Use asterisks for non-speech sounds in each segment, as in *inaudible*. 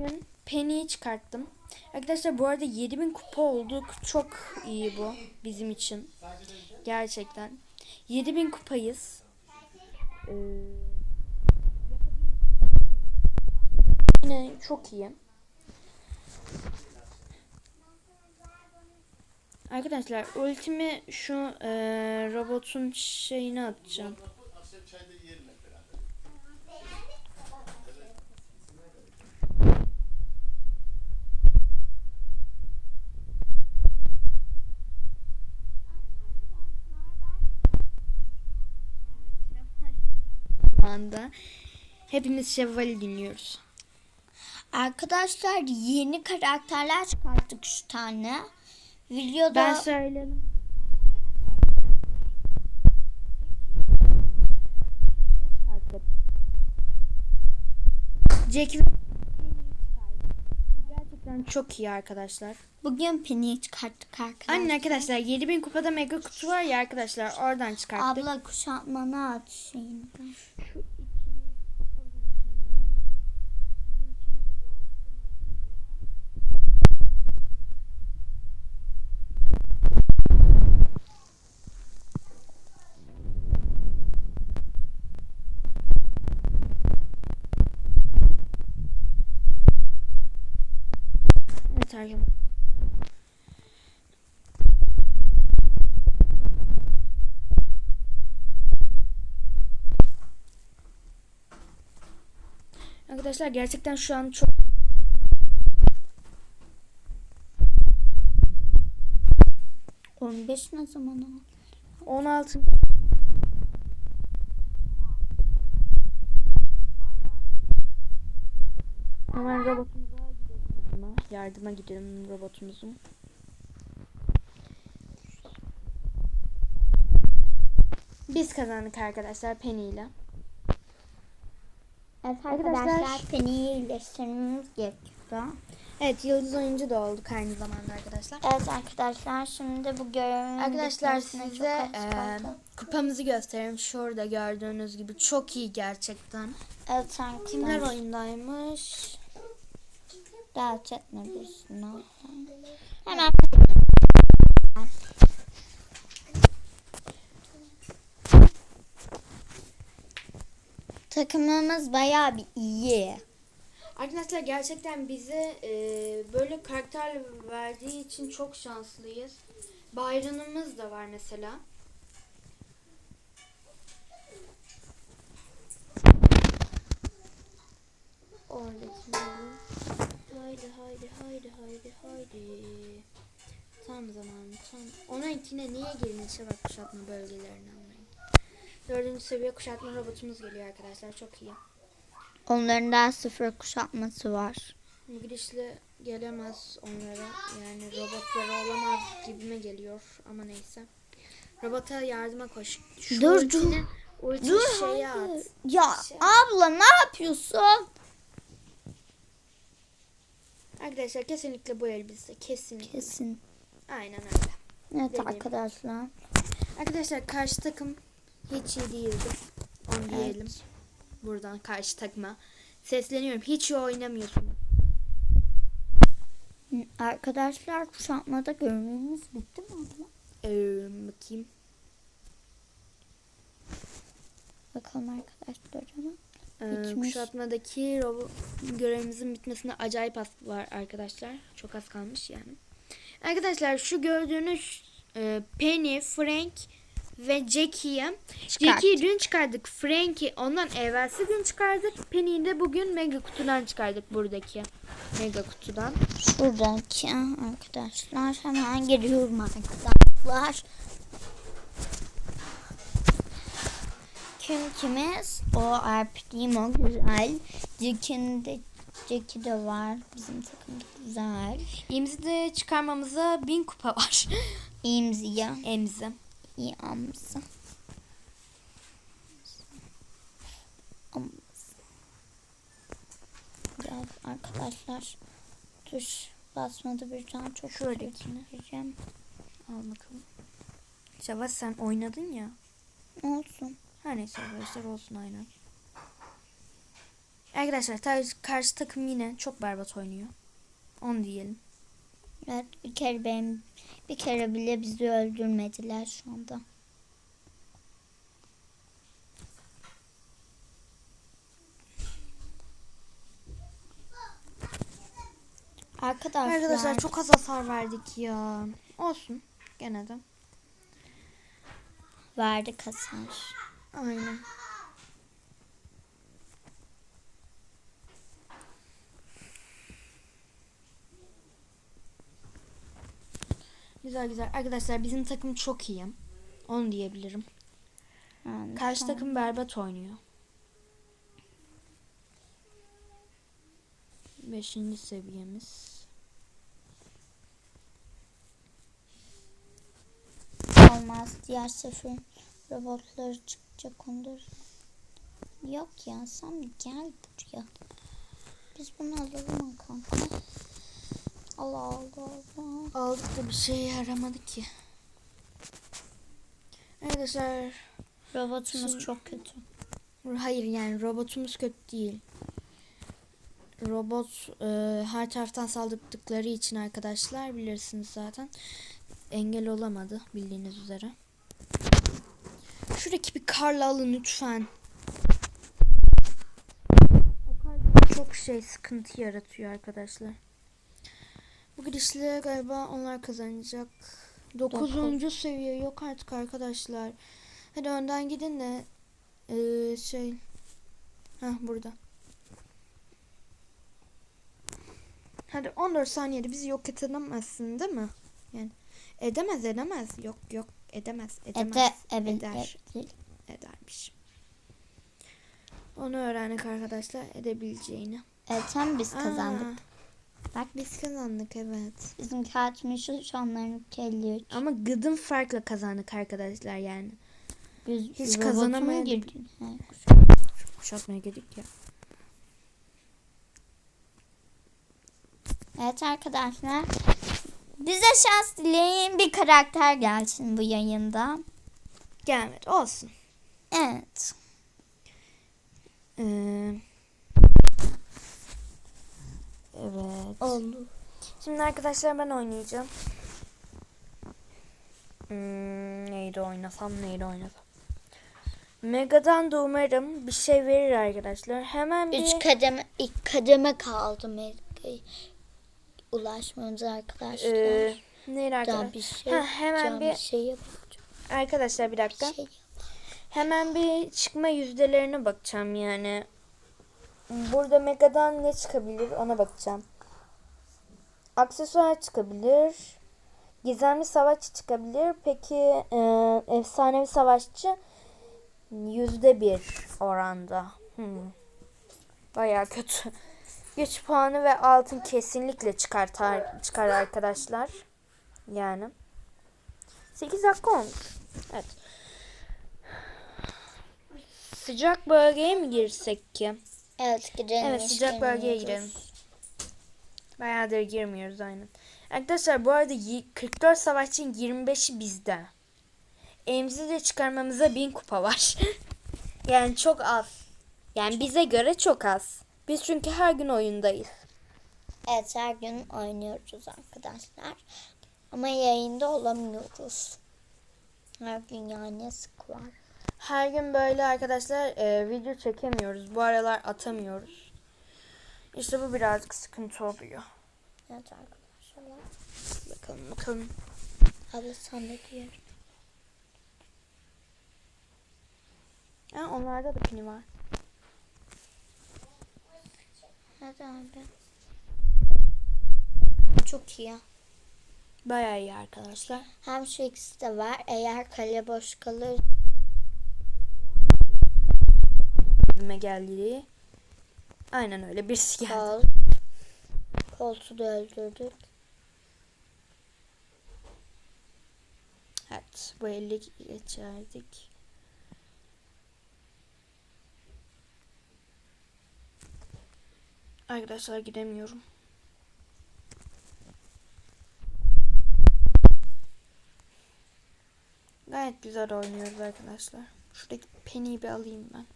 bugün Penny'yi çıkarttım. Arkadaşlar bu arada 7000 kupa olduk. Çok iyi bu bizim için. Gerçekten. 7000 kupayız. Ee, yine çok iyi. Arkadaşlar ultimi şu e, robotun şeyine atacağım. Şu anda hepimiz Şevval'i dinliyoruz. Arkadaşlar yeni karakterler çıkarttık şu tane. Videoda Ben söyledim. Jack ve Bu gerçekten çok iyi arkadaşlar. bugün Penny'i çıkarttık arkadaşlar. Anne arkadaşlar 7000 kupada mega kutu var ya arkadaşlar oradan çıkarttık. Abla kuşatmanı at şeyini. Evet arkadaşlar. Arkadaşlar gerçekten şu an çok 15 ne zaman oldu? 16 Hemen robotumuza gidelim. Yardıma, yardıma gidelim robotumuzun. Biz kazandık arkadaşlar Penny ile. Evet Arkadaşlar- arkadaşlar Penny'i iyileştirmemiz gerekiyor. Evet yıldız oyuncu da olduk aynı zamanda arkadaşlar. Evet arkadaşlar şimdi bu görevin Arkadaşlar size kaldı. kupamızı göstereyim. Şurada gördüğünüz gibi çok iyi gerçekten. Evet arkadaşlar. Kimler oyundaymış? Dert etmebilirsin. Hemen Takımımız bayağı bir iyi. Arkadaşlar gerçekten bize e, böyle karakter verdiği için çok şanslıyız. Bayramımız da var mesela. Oradakilerin. Haydi haydi haydi haydi haydi. Tam zamanı tam. Ona ikine niye girinişe bak kuşatma bölgelerini anlayın. Dördüncü seviye kuşatma robotumuz geliyor arkadaşlar çok iyi. Onların daha sıfır kuşatması var. Bu gidişle gelemez onlara. Yani robotları olamaz gibime geliyor ama neyse. Robota yardıma koş. Şu Dur, ultini Dur şeye hayır. at. Ya Şey- abla ne yapıyorsun? Arkadaşlar kesinlikle bu elbise. Kesinlikle. Kesin. Aynen öyle. Evet Dediğim. arkadaşlar. Arkadaşlar karşı takım hiç iyi değildi. Onu diyelim. Evet. Buradan karşı takıma. Sesleniyorum. Hiç iyi oynamıyorsun. Arkadaşlar kuşatmada görevimiz bitti mi abla? Ee, bakayım. Bakalım arkadaşlar ama. Ee, kuşatmadaki robo- görevimizin bitmesine acayip az var arkadaşlar. Çok az kalmış yani. Arkadaşlar şu gördüğünüz e, Penny, Frank ve Jackie'yi Jackie'yi dün çıkardık. Frank'i ondan evvelsi gün çıkardık. Penny'yi de bugün mega kutudan çıkardık buradaki. Mega kutudan. Şuradaki arkadaşlar hemen geliyorum arkadaşlar. Kim kimiz? O Arpimo güzel. Jack'in de Jack'i de var. Bizim takım güzel. İmzi çıkarmamıza bin kupa var. İmziya. Emzi. İyi. Amza. Ya arkadaşlar tuş basmadı bir can çok Şuradaki. üzüleceğim. Al bakalım. Şevval sen oynadın ya. Olsun. Her neyse arkadaşlar olsun aynen. Arkadaşlar karşı takım yine çok berbat oynuyor. Onu diyelim. Evet bir kere benim bir kere bile bizi öldürmediler şu anda. Arkadaşlar, Arkadaşlar çok az hasar verdik ya. Olsun gene de. verdik hasar. Aynen. Güzel güzel. Arkadaşlar bizim takım çok iyi. Onu diyebilirim. Yani Karşı tamam. takım berbat oynuyor. Beşinci seviyemiz. olmaz. Diğer sefer robotları çıkacak ondur. Yok ya sen gel buraya. Biz bunu alalım kanka? Allah Allah Allah. Aldık da bir şeye yaramadı ki. Arkadaşlar Robotumuz Şimdi- çok kötü. hayır yani robotumuz kötü değil. Robot e, her taraftan saldırdıkları için arkadaşlar bilirsiniz zaten engel olamadı bildiğiniz üzere. Şuradaki bir karla alın lütfen. O kar çok şey sıkıntı yaratıyor arkadaşlar. Bu gidişle galiba onlar kazanacak. Dokuzuncu seviye yok artık arkadaşlar. Hadi önden gidin de eee, şey Heh burada. Hadi 14 saniyede bizi yok edemezsin değil mi? Yani edemez edemez. Yok yok edemez edemez. Ede, evet, eder. evet. Edermiş. Onu öğrendik arkadaşlar edebileceğini. Evet hem biz kazandık. Aa, Bak biz kazandık evet. bizim kaçmış şu onların 53. Ama gıdım farkla kazandık arkadaşlar yani. Biz Hiç. He. Kuşatmaya girdik ya. Evet arkadaşlar. Bize şans dileyin bir karakter gelsin bu yayında. Gelmedi olsun. Evet. Ee, evet. Oldu. Şimdi arkadaşlar ben oynayacağım. Hmm, neydi oynasam neydi oynasam. Mega'dan da umarım bir şey verir arkadaşlar. Hemen bir... Üç kademe, ilk kademe kaldı Amerika'ya ulaşmamız arkadaşlar. Ee, Daha arkadaşlar? bir şey, Ha, hemen bir- bir şey yap. Arkadaşlar bir dakika. Şey. Hemen bir çıkma yüzdelerine bakacağım yani. Burada Mega'dan ne çıkabilir ona bakacağım. Aksesuar çıkabilir. Gizemli savaşçı çıkabilir. Peki e, efsanevi savaşçı yüzde bir oranda. Hmm. Baya kötü. Güç puanı ve altın kesinlikle çıkartar, çıkar arkadaşlar. Yani. 8 dakika olmuş. Evet. Sıcak bölgeye mi girsek ki? Evet gidelim. Evet sıcak bölgeye girelim. Bayağıdır girmiyoruz aynen. Arkadaşlar bu arada yi- 44 savaşçının 25'i bizde. Elimizi de çıkarmamıza 1000 kupa var. *laughs* yani çok az. Yani bize göre çok az. Biz çünkü her gün oyundayız. Evet her gün oynuyoruz arkadaşlar. Ama yayında olamıyoruz. Her gün yani sık var. Her gün böyle arkadaşlar e, video çekemiyoruz. Bu aralar atamıyoruz. İşte bu birazcık sıkıntı oluyor. Evet arkadaşlar. Bakalım bakalım. Sen de diğer. Ha, onlarda da pini var. Hadi abi. Çok iyi. Bayağı iyi arkadaşlar. Hem şu ikisi de var. Eğer kale boş kalır Gibime geldi. Aynen öyle birisi geldi. kol. Koltuğu da öldürdük. Evet bu 50 geçerdik. Arkadaşlar gidemiyorum. Gayet güzel oynuyoruz arkadaşlar. Şuradaki Penny'i bir alayım ben.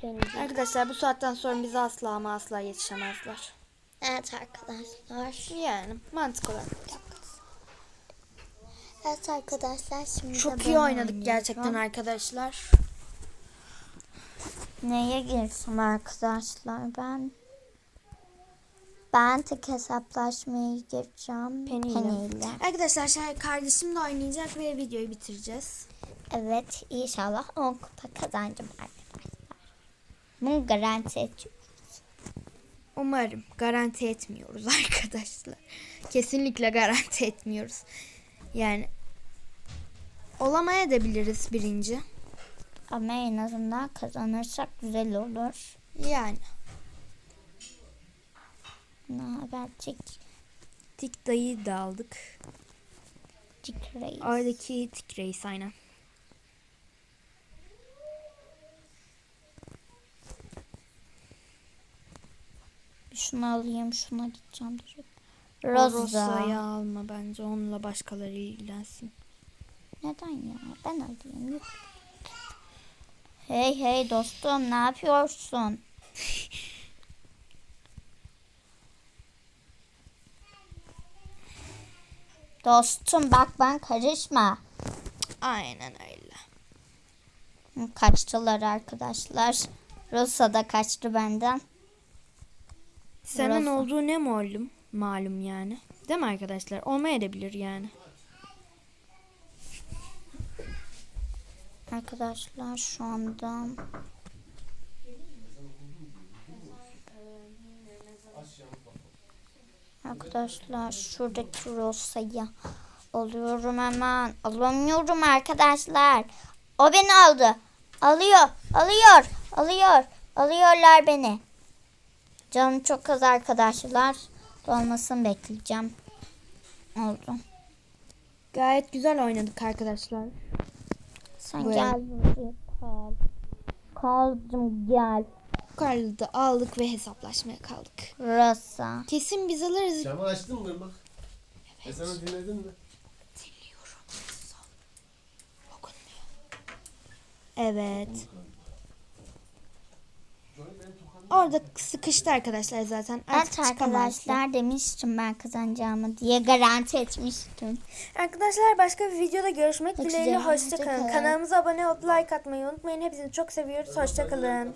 Penny. Arkadaşlar bu saatten sonra bize asla ama asla yetişemezler. Evet arkadaşlar. Yani mantık olarak. Evet arkadaşlar şimdi Çok iyi oynadık gerçekten arkadaşlar. Neye girsem arkadaşlar ben? Ben tek hesaplaşmaya gireceğim. Penny ile. Arkadaşlar şey, kardeşim de oynayacak ve videoyu bitireceğiz. Evet inşallah 10 kupa kazanacağım arkadaşlar. Bunu garanti ediyorum. Umarım. Garanti etmiyoruz *laughs* arkadaşlar. Kesinlikle garanti etmiyoruz. Yani olamaya da biliriz birinci. Ama en azından kazanırsak güzel olur. Yani Ne haber tik Tik dayı da aldık. tik reis. Oradaki tik reis aynen. Şunu alayım şuna gideceğim. O Rosa. Rosa'yı alma bence. Onunla başkaları ilgilensin. Neden ya? Ben alayım. Yok. Hey hey dostum ne yapıyorsun? *laughs* Dostum bak ben karışma. Aynen öyle. Kaçtılar arkadaşlar. Rosa da kaçtı benden. Senin Rosa. olduğu ne malum? Malum yani. Değil mi arkadaşlar? Olmayabilir yani. Arkadaşlar şu anda Arkadaşlar şuradaki Rosa'yı alıyorum hemen. Alamıyorum arkadaşlar. O beni aldı. Alıyor, alıyor, alıyor. Alıyorlar beni. Canım çok az arkadaşlar. Dolmasını bekleyeceğim. Oldu. Gayet güzel oynadık arkadaşlar. Sen gel buraya kal. Kaldım gel. Karlı da aldık ve hesaplaşmaya kaldık. Rosa. Kesin biz alırız. Camı açtın mı Irmak? Evet. E sana dinledin mi? Dinliyorum. Okunmuyor. Evet. Orada sıkıştı arkadaşlar zaten. Artık Evet arkadaşlar demiştim ben kazanacağımı diye garanti etmiştim. Arkadaşlar başka bir videoda görüşmek Çok dileğiyle. Hoşçakalın. hoşça kalın. Kanalımıza abone olup like atmayı unutmayın. Hepinizi çok seviyoruz. Hoşçakalın.